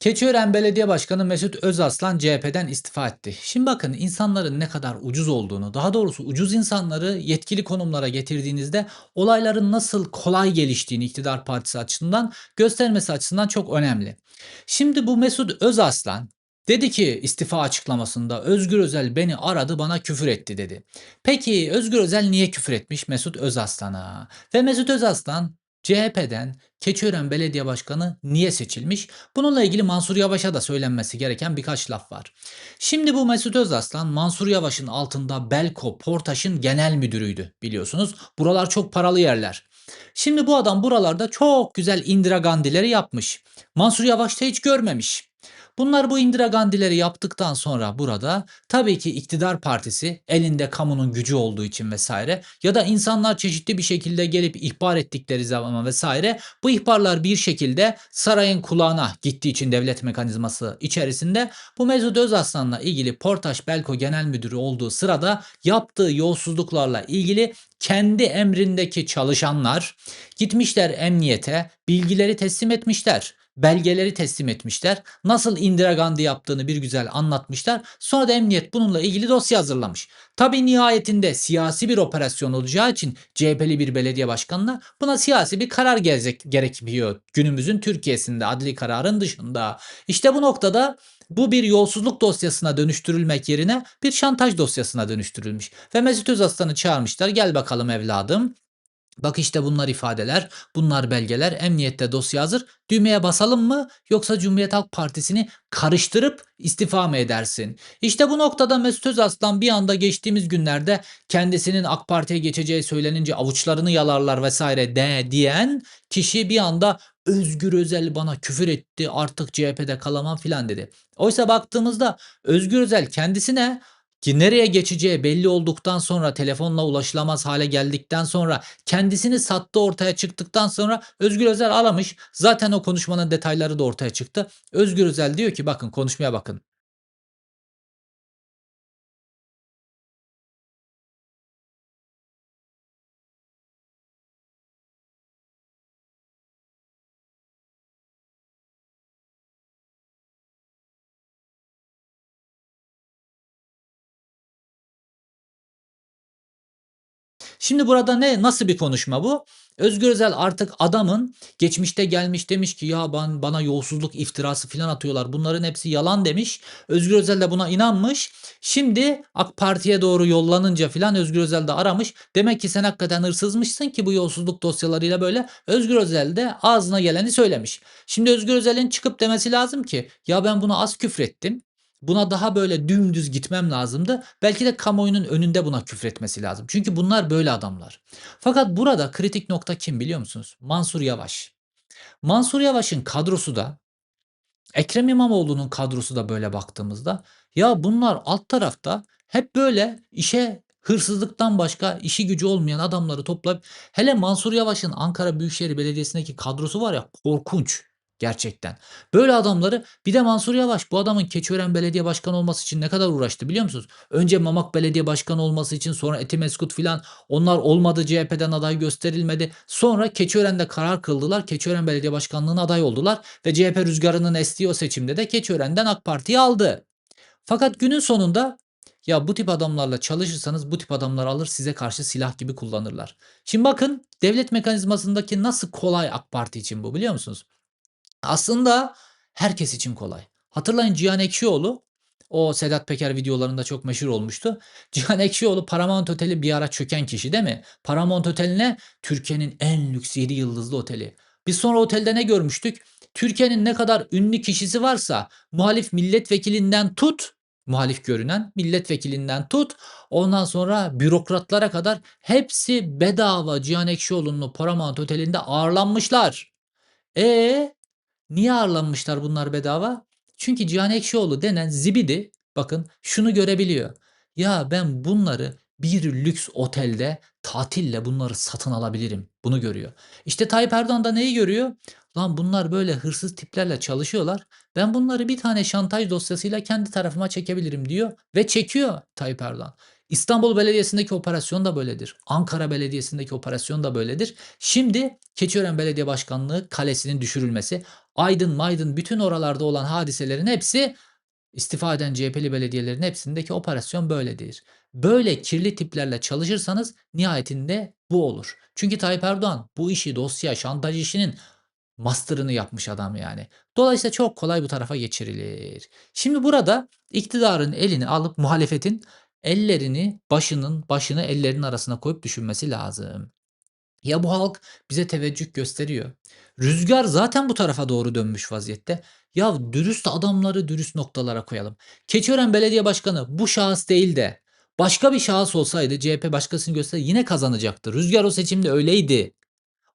Keçiören Belediye Başkanı Mesut Özaslan CHP'den istifa etti. Şimdi bakın insanların ne kadar ucuz olduğunu, daha doğrusu ucuz insanları yetkili konumlara getirdiğinizde olayların nasıl kolay geliştiğini iktidar partisi açısından göstermesi açısından çok önemli. Şimdi bu Mesut Özaslan dedi ki istifa açıklamasında Özgür Özel beni aradı bana küfür etti dedi. Peki Özgür Özel niye küfür etmiş Mesut Özaslan'a? Ve Mesut Özaslan CHP'den Keçiören Belediye Başkanı niye seçilmiş? Bununla ilgili Mansur Yavaş'a da söylenmesi gereken birkaç laf var. Şimdi bu Mesut Özaslan Mansur Yavaş'ın altında Belko Portaş'ın genel müdürüydü biliyorsunuz. Buralar çok paralı yerler. Şimdi bu adam buralarda çok güzel Indira Gandhi'leri yapmış. Mansur Yavaş da hiç görmemiş. Bunlar bu Indira Gandhi'leri yaptıktan sonra burada tabii ki iktidar partisi elinde kamunun gücü olduğu için vesaire ya da insanlar çeşitli bir şekilde gelip ihbar ettikleri zaman vesaire bu ihbarlar bir şekilde sarayın kulağına gittiği için devlet mekanizması içerisinde bu Mesut Özaslan'la ilgili Portaş Belko Genel Müdürü olduğu sırada yaptığı yolsuzluklarla ilgili kendi emrindeki çalışanlar gitmişler emniyete bilgileri teslim etmişler belgeleri teslim etmişler. Nasıl Indira Gandhi yaptığını bir güzel anlatmışlar. Sonra da emniyet bununla ilgili dosya hazırlamış. Tabii nihayetinde siyasi bir operasyon olacağı için CHP'li bir belediye başkanına buna siyasi bir karar gelecek, gerekiyor. Günümüzün Türkiye'sinde adli kararın dışında. İşte bu noktada bu bir yolsuzluk dosyasına dönüştürülmek yerine bir şantaj dosyasına dönüştürülmüş. Ve Mesut Özaslan'ı çağırmışlar. Gel bakalım evladım. Bak işte bunlar ifadeler, bunlar belgeler. Emniyette dosya hazır. Düğmeye basalım mı yoksa Cumhuriyet Halk Partisi'ni karıştırıp istifa mı edersin? İşte bu noktada Mesut Özaslan bir anda geçtiğimiz günlerde kendisinin AK Parti'ye geçeceği söylenince avuçlarını yalarlar vesaire de diyen kişi bir anda Özgür Özel bana küfür etti artık CHP'de kalamam filan dedi. Oysa baktığımızda Özgür Özel kendisine ki nereye geçeceği belli olduktan sonra telefonla ulaşılamaz hale geldikten sonra kendisini sattı ortaya çıktıktan sonra Özgür Özel aramış. Zaten o konuşmanın detayları da ortaya çıktı. Özgür Özel diyor ki bakın konuşmaya bakın. Şimdi burada ne nasıl bir konuşma bu? Özgür Özel artık adamın geçmişte gelmiş demiş ki ya ben bana yolsuzluk iftirası filan atıyorlar. Bunların hepsi yalan demiş. Özgür Özel de buna inanmış. Şimdi AK Parti'ye doğru yollanınca filan Özgür Özel de aramış. Demek ki sen hakikaten hırsızmışsın ki bu yolsuzluk dosyalarıyla böyle Özgür Özel de ağzına geleni söylemiş. Şimdi Özgür Özel'in çıkıp demesi lazım ki ya ben buna az küfrettim. Buna daha böyle dümdüz gitmem lazımdı. Belki de kamuoyunun önünde buna küfretmesi lazım. Çünkü bunlar böyle adamlar. Fakat burada kritik nokta kim biliyor musunuz? Mansur Yavaş. Mansur Yavaş'ın kadrosu da Ekrem İmamoğlu'nun kadrosu da böyle baktığımızda ya bunlar alt tarafta hep böyle işe hırsızlıktan başka işi gücü olmayan adamları toplayıp hele Mansur Yavaş'ın Ankara Büyükşehir Belediyesi'ndeki kadrosu var ya korkunç. Gerçekten. Böyle adamları bir de Mansur Yavaş bu adamın Keçiören Belediye Başkanı olması için ne kadar uğraştı biliyor musunuz? Önce Mamak Belediye Başkanı olması için sonra Etimeskut filan onlar olmadı CHP'den aday gösterilmedi. Sonra Keçiören'de karar kıldılar. Keçiören Belediye Başkanlığı'na aday oldular ve CHP rüzgarının estiği o seçimde de Keçiören'den AK Parti'yi aldı. Fakat günün sonunda ya bu tip adamlarla çalışırsanız bu tip adamlar alır size karşı silah gibi kullanırlar. Şimdi bakın devlet mekanizmasındaki nasıl kolay AK Parti için bu biliyor musunuz? Aslında herkes için kolay. Hatırlayın Cihan Ekşioğlu o Sedat Peker videolarında çok meşhur olmuştu. Cihan Ekşioğlu Paramount Oteli bir ara çöken kişi değil mi? Paramount Oteli'ne Türkiye'nin en lüks 7 yıldızlı oteli. Biz sonra otelde ne görmüştük? Türkiye'nin ne kadar ünlü kişisi varsa muhalif milletvekilinden tut, muhalif görünen milletvekilinden tut, ondan sonra bürokratlara kadar hepsi bedava Cihan Ekşioğlu'nun Paramount Oteli'nde ağırlanmışlar. E Niye ağırlanmışlar bunlar bedava? Çünkü Cihan Ekşioğlu denen zibidi bakın şunu görebiliyor. Ya ben bunları bir lüks otelde tatille bunları satın alabilirim. Bunu görüyor. İşte Tayyip Erdoğan da neyi görüyor? Lan bunlar böyle hırsız tiplerle çalışıyorlar. Ben bunları bir tane şantaj dosyasıyla kendi tarafıma çekebilirim diyor ve çekiyor Tayyip Erdoğan. İstanbul Belediyesi'ndeki operasyon da böyledir. Ankara Belediyesi'ndeki operasyon da böyledir. Şimdi Keçiören Belediye Başkanlığı kalesinin düşürülmesi Aydın maydın bütün oralarda olan hadiselerin hepsi istifa eden CHP'li belediyelerin hepsindeki operasyon böyledir. Böyle kirli tiplerle çalışırsanız nihayetinde bu olur. Çünkü Tayyip Erdoğan bu işi dosya, şantaj işinin master'ını yapmış adam yani. Dolayısıyla çok kolay bu tarafa geçirilir. Şimdi burada iktidarın elini alıp muhalefetin ellerini başının başını ellerinin arasına koyup düşünmesi lazım. Ya bu halk bize teveccüh gösteriyor. Rüzgar zaten bu tarafa doğru dönmüş vaziyette. Ya dürüst adamları dürüst noktalara koyalım. Keçiören Belediye Başkanı bu şahıs değil de başka bir şahıs olsaydı CHP başkasını gösterse yine kazanacaktı. Rüzgar o seçimde öyleydi.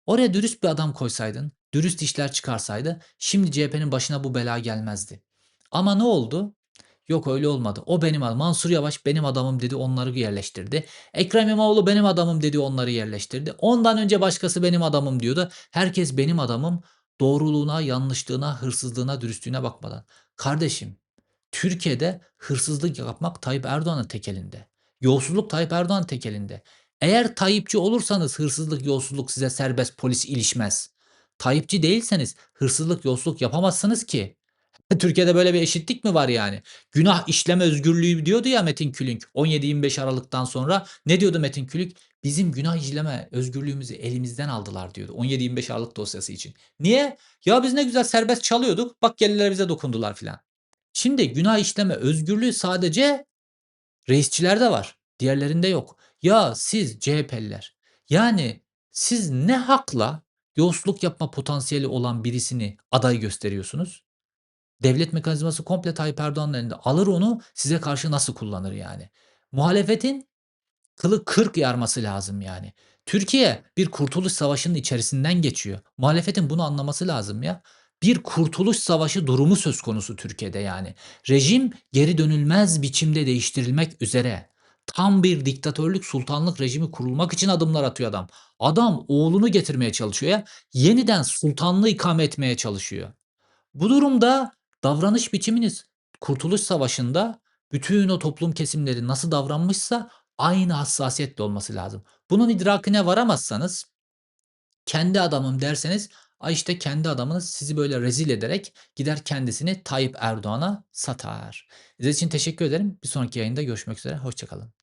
Oraya dürüst bir adam koysaydın, dürüst işler çıkarsaydı şimdi CHP'nin başına bu bela gelmezdi. Ama ne oldu? Yok öyle olmadı. O benim adam. Mansur Yavaş benim adamım dedi onları yerleştirdi. Ekrem İmamoğlu benim adamım dedi onları yerleştirdi. Ondan önce başkası benim adamım diyordu. Herkes benim adamım. Doğruluğuna, yanlışlığına, hırsızlığına, dürüstlüğüne bakmadan. Kardeşim, Türkiye'de hırsızlık yapmak Tayyip Erdoğan'ın tekelinde. Yolsuzluk Tayyip Erdoğan'ın tekelinde. Eğer Tayyipçi olursanız hırsızlık, yolsuzluk size serbest polis ilişmez. Tayyipçi değilseniz hırsızlık, yolsuzluk yapamazsınız ki. Türkiye'de böyle bir eşitlik mi var yani? Günah işleme özgürlüğü diyordu ya Metin Külünk 17-25 Aralık'tan sonra. Ne diyordu Metin Külünk? Bizim günah işleme özgürlüğümüzü elimizden aldılar diyordu 17-25 Aralık dosyası için. Niye? Ya biz ne güzel serbest çalıyorduk. Bak geldiler bize dokundular filan. Şimdi günah işleme özgürlüğü sadece reisçilerde var. Diğerlerinde yok. Ya siz CHP'liler yani siz ne hakla yolsuzluk yapma potansiyeli olan birisini aday gösteriyorsunuz? Devlet mekanizması komple Tayyip Erdoğan'ın elinde. Alır onu size karşı nasıl kullanır yani? Muhalefetin kılı kırk yarması lazım yani. Türkiye bir kurtuluş savaşının içerisinden geçiyor. Muhalefetin bunu anlaması lazım ya. Bir kurtuluş savaşı durumu söz konusu Türkiye'de yani. Rejim geri dönülmez biçimde değiştirilmek üzere. Tam bir diktatörlük sultanlık rejimi kurulmak için adımlar atıyor adam. Adam oğlunu getirmeye çalışıyor ya. Yeniden sultanlığı ikame etmeye çalışıyor. Bu durumda davranış biçiminiz Kurtuluş Savaşı'nda bütün o toplum kesimleri nasıl davranmışsa aynı hassasiyetle olması lazım. Bunun idrakine varamazsanız kendi adamım derseniz ay işte kendi adamınız sizi böyle rezil ederek gider kendisini Tayyip Erdoğan'a satar. İzlediğiniz için teşekkür ederim. Bir sonraki yayında görüşmek üzere. Hoşçakalın.